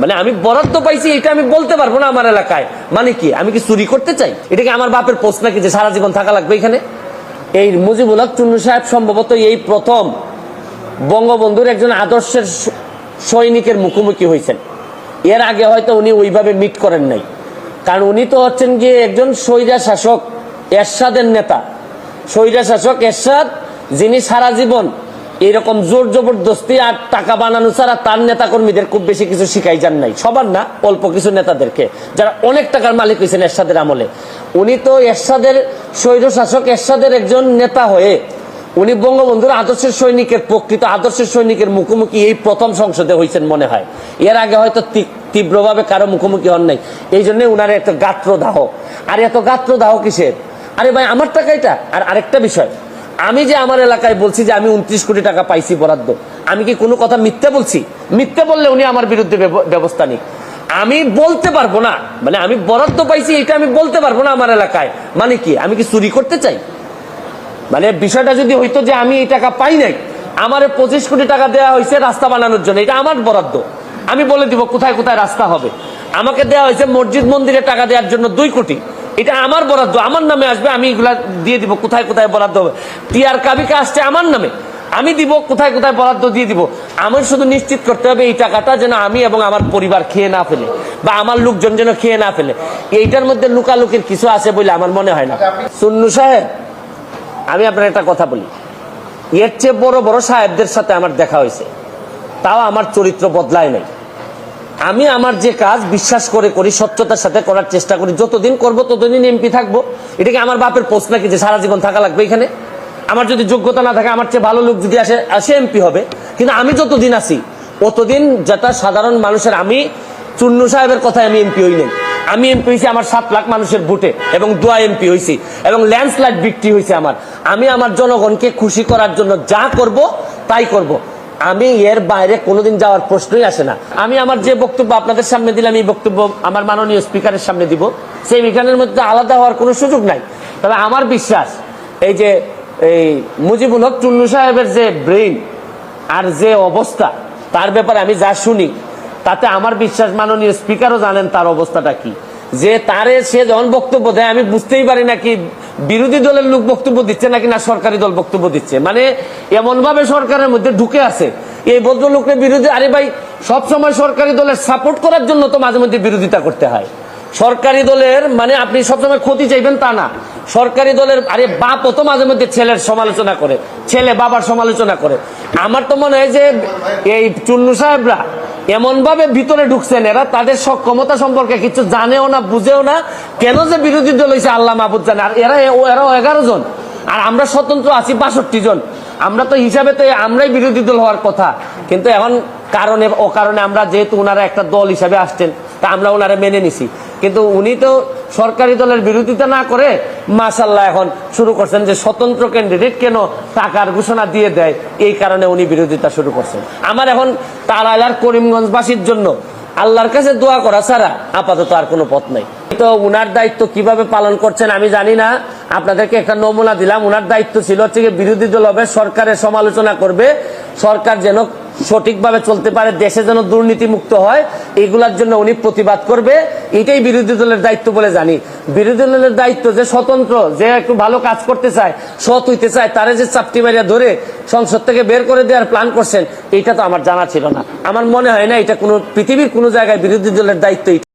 মানে আমি বরাদ্দ পাইছি, এটা আমি বলতে পারব না আমার এলাকায়। মানে কি? আমি কি চুরি করতে চাই? এটা কি আমার বাপের পোস্ট নাকি যে সারা জীবন থাকা লাগবে এখানে? এই মুজিবুল হক চুন্নু সাহেব সম্ভবত এই প্রথম বঙ্গবন্ধুর একজন আদর্শের সৈনিকের মুখোমুখি হয়েছেন। এর আগে হয়তো উনি ওইভাবে মিট করেন নাই। কারণ উনি তো হচ্ছেন গিয়ে একজন সৈরা শাসক, এরশাদের নেতা। সৈরা শাসক এরশাদ, যিনি সারা জীবন এরকম জোর জবরদস্তি আর টাকা বানানো ছাড়া তার নেতা কর্মীদের খুব বেশি কিছু শিখাই যান নাই। সবার না, অল্প কিছু নেতাদেরকে। যারা অনেক টাকার মালিক হয়েছেন এরশাদের আমলে। উনি তো এরশাদের স্বৈর শাসক এরশাদের একজন নেতা হয়ে উনি বঙ্গবন্ধুর আদর্শের সৈনিকের প্রকৃত আদর্শের সৈনিকের মুখোমুখি এই প্রথম সংসদে হয়েছেন মনে হয়। এর আগে হয়তো তীব্রভাবে কারও মুখোমুখি হন নাই। এই জন্য উনার এত গাত্রদাহ। আর এত গাত্রদাহ কিসের? আরে ভাই, আমার টাকা এটা। আর আরেকটা বিষয়। আমি যে আমার এলাকায় বলছি যে আমি উনত্রিশ কোটি টাকা পাইছি বরাদ্দ, আমি কি কোনো কথা মিথ্যে বলছি? মিথ্যে বললে উনি আমার বিরুদ্ধে ব্যব- ব্যবস্থা নিক। আমি বলতে পারব না মানে আমি বরাদ্দ পাইছি এটা আমি বলতে পারব না আমার এলাকায়। মানে কি, আমি কি চুরি করতে চাই? মানে বিষয়টা যদি হইতো যে আমি এই টাকা পাই নাই, আমার পঁচিশ কোটি টাকা দেওয়া হয়েছে রাস্তা বানানোর জন্য, এটা আমার বরাদ্দ। আমি বলে দিব কোথায় কোথায় রাস্তা হবে। আমাকে দেওয়া হয়েছে মসজিদ মন্দিরে টাকা দেওয়ার জন্য দুই কোটি। এটা আমার বরাদ্দ, আমার নামে আসবে, আমি এগুলা দিয়ে দিব, কোথায় কোথায় বরাদ্দ হবে? টিআর কাবিকা আসছে আমার নামে, আমি দিব, কোথায় কোথায় বরাদ্দ দিয়ে দিব? আমার শুধু নিশ্চিত করতে হবে এই টাকাটা যেন আমি এবং আমার পরিবার খেয়ে না ফেলে, বা আমার লোকজন যেন খেয়ে না ফেলে। এইটার মধ্যে লুকালুকির কিছু আছে বলে আমার মনে হয় না। সুন্নু সাহেব, আমি আপনার একটা কথা বলি। এর চেয়ে বড় বড় সাহেবদের সাথে আমার দেখা হয়েছে, তাও আমার চরিত্র বদলায় নাই। আমি আমার যে কাজ বিশ্বাস করে করি, সত্যতার সাথে করার চেষ্টা করি, যতদিন করব ততদিন এমপি থাকব। এটা কি আমার বাপের পোস্ট নাকি যে সারা জীবন থাকা লাগবে এখানে? আমার যদি যোগ্যতা না থাকে, আমার চেয়ে ভালো লোক যদি আসে আসে এমপি হবে। কিন্তু আমি যতদিন আছি, অতদিন যেটা সাধারণ মানুষের, আমি চুন্নু সাহেবের কথায় আমি এমপি হই নাই। আমি এমপি হয়েছি আমার সাত লাখ মানুষের ভোটে এবং দোয়া এমপি হয়েছি এবং ল্যান্ডস্লাইড বিক্রি হয়েছে আমার। আমি আমার জনগণকে খুশি করার জন্য যা করব, তাই করব। আমি এর বাইরে কোনোদিন যাওয়ার প্রশ্নই আসে না। আমি আমার যে বক্তব্য আপনাদের সামনে দিলাম, এই বক্তব্য আমার মাননীয় স্পিকারের সামনে দিব। সেই বিজ্ঞানের মধ্যে আলাদা হওয়ার কোনো সুযোগ নাই। তবে আমার বিশ্বাস, এই যে, এই মুজিবুল হক টুন্নু সাহেবের যে ব্রেইন আর যে অবস্থা, তার ব্যাপারে আমি যা শুনি, তাতে আমার বিশ্বাস মাননীয় স্পিকারও জানেন তার অবস্থাটা কি। যে তারে সে যখন বক্তব্য দেয়, আমি বুঝতেই পারি না কি বিরোধী দলের লোক বক্তব্য দিচ্ছে নাকি না সরকারি দল বক্তব্য দিচ্ছে? মানে এমন ভাবে সরকারের মধ্যে ঢুকে আছে। এই ভদ্রলোকের বিরোধী আরে ভাই সবসময় সরকারি দলের সাপোর্ট করার জন্য তো মাঝে মধ্যে বিরোধিতা করতে হয়। সরকারি দলের মানে আপনি সবসময় ক্ষতি চাইবেন তা না। সরকারি দলের আরে বাপও তো মাঝে মধ্যে ছেলের সমালোচনা করে। ছেলে বাবার সমালোচনা করে। আমার তো মনে হয় যে এই চুন্নু সাহেবরা এমন ভাবে ভিতরে ঢুকছেন এরা, তাদের সক্ষমতা সম্পর্কে কিছু জানেও না, বুঝেও না, কেন যে বিরোধী দল হয়েছে আল্লাহ মাহবুদ জানে। আর এরা এরাও এগারো জন। আর আমরা স্বতন্ত্র আছি বাষট্টি জন। আমরা তো হিসাবে তো আমরাই বিরোধী দল হওয়ার কথা। কিন্তু এখন কারণে ও কারণে আমরা যেহেতু ওনারা একটা দল হিসাবে আসছেন, তা আমরা ওনারা মেনে নিছি। কিন্তু উনি তো সরকারি দলের বিরোধিতা না করে মাসাল্লাহ এখন শুরু করছেন যে স্বতন্ত্র ক্যান্ডিডেট কেন টাকার ঘোষণা দিয়ে দেয়, এই কারণে উনি বিরোধিতা শুরু করছেন। আমার এখন তারাইলার করিমগঞ্জবাসীর জন্য আল্লাহর কাছে দোয়া করা ছাড়া আপাতত আর কোনো পথ নাই। তো উনার দায়িত্ব কীভাবে পালন করছেন আমি জানি না, আপনাদেরকে একটা নমুনা দিলাম, উনার দায়িত্ব ছিল হচ্ছে বিরোধী দল হবে, সরকারের সমালোচনা করবে, সরকার যেন সঠিকভাবে চলতে পারে, দেশে যেন দুর্নীতি মুক্ত হয়, এগুলার জন্য উনি প্রতিবাদ করবে। এটাই বিরোধী দলের দায়িত্ব বলে জানি। বিরোধী দলের দায়িত্ব যে স্বতন্ত্র, যে একটু ভালো কাজ করতে চায়, সৎ হইতে চায়, তারে যে চাপটি মারিয়া ধরে সংসদ থেকে বের করে দেওয়ার প্ল্যান করছেন, এটা তো আমার জানা ছিল না। আমার মনে হয় না এটা কোনো, পৃথিবীর কোনো জায়গায় বিরোধী দলের দায়িত্ব